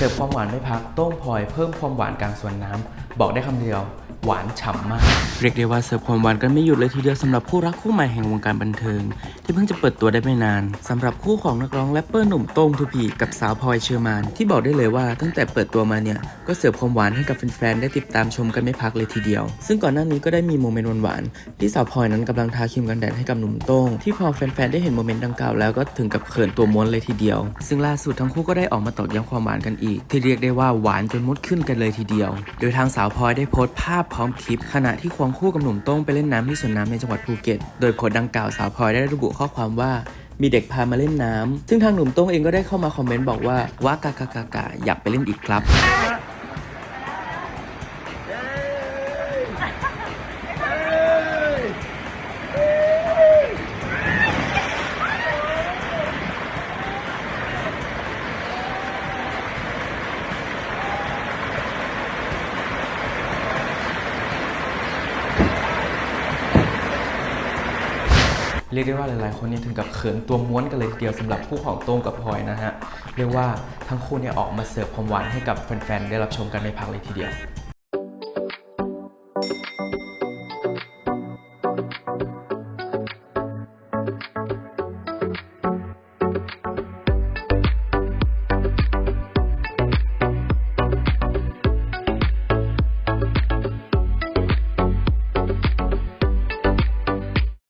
เสิร์ฟความหวานไม่พัก ต้มพลอยเพิ่มความหวานกลางส่วนน้ำ บอกได้คำเดียวหวานฉ่ำมาก เรียกได้ว่าเสิร์ฟความหวานกันไม่หยุดเลยทีเดียวสำหรับคู่รักคู่ใหม่แห่งวงการบันเทิง ที่เพิ่งจะเปิดตัวได้ไม่นานสำหรับคู่ของนักร้องแรปเปอร์หนุ่มโต้งทูพีกับสาวพลอยเชอร์มานที่บอกได้เลยว่าตั้งแต่เปิดตัวมาเนี่ยก็เสิร์ฟความหวานให้กับแฟนๆได้ติดตามชมกันไม่พักเลยทีเดียว ซึ่งก่อนหน้านี้ก็ได้มีโมเมนต์หวานๆที่สาวพลอยนั้นกำลังทาครีมกันแดดให้กับหนุ่มโต้งที่พอแฟนๆได้เห็นโมเมนต์ดังกล่าวแล้วก็ถึงกับเขินตัวม้วนเลยทีเดียว ซึ่งล่าสุดทั้งคู่ก็ได้ออกมาตอกย้ำความหวานกันอีก ที่เรียกได้ว่าหวานจนมดขึ้นกันเลยทีเดียว โดยทางสาววพลอยได้โพสต์ภาพพร้อมคลิป ขณะที่ควงคู่กับหนุ่มโต้งไปเล่นน้ำที่สวนน้ำในจังหวัดภูเก็ต โดยโพสต์ดังกล่าวสาวพลอยได้ระบุข้อความว่ามีเด็กพามาเล่นน้ำซึ่งทางหนุ่มโต้งเองก็ได้เข้ามาคอมเมนต์บอกว่าว้ากากากากาอยากไปเล่นอีกครับ เรียกได้ว่าหลายๆ คนเนี่ยถึงกับเขินตัวม้วนกันเลยทีเดียวสำหรับคู่ของโต้งกับพลอยนะฮะเรียกว่าทั้งคู่เนี่ยออกมาเสิร์ฟความหวานให้กับแฟนๆได้รับชมกันไม่พักเลยทีเดียว